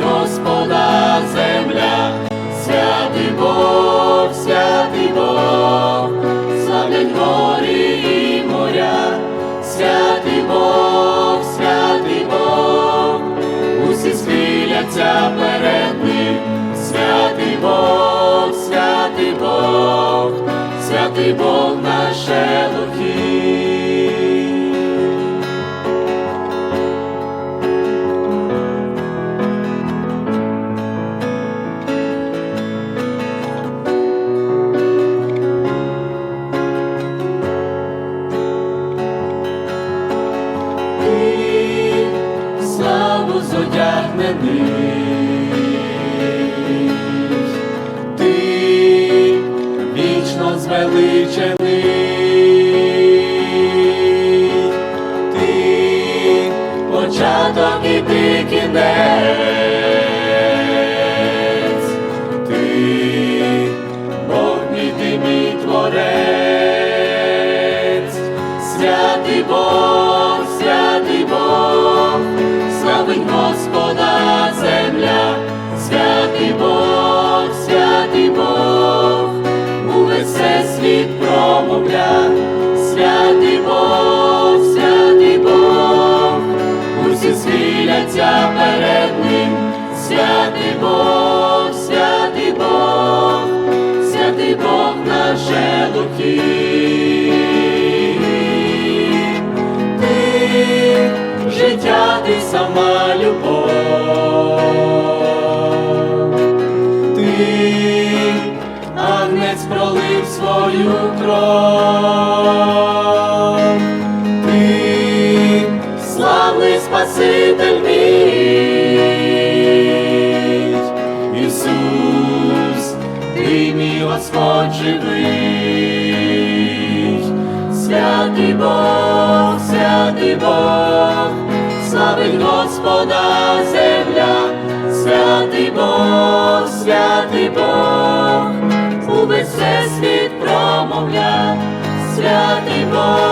Господа земля, святий Бог, святий Бог, славлять горі і моря, святий Бог, святий Бог, усі схиляться перед ним, святий Бог, святий Бог, святий Бог наш Елохів. Зодягнений, ти вічно звеличений, ти початок і ти кінець, Бог, святий Бог, усі схиляться перед ним, святий Бог, святий Бог, святий Бог наше лухі. Ти життя, ти сама любов, ти агнець пролив свою кров, Спаситель мій, Ісус, ти мій Господь живий, святий Бог, святий Бог, славить Господа земля, святий Бог, святий Бог, увесь всесвіт промовля, святий Бог,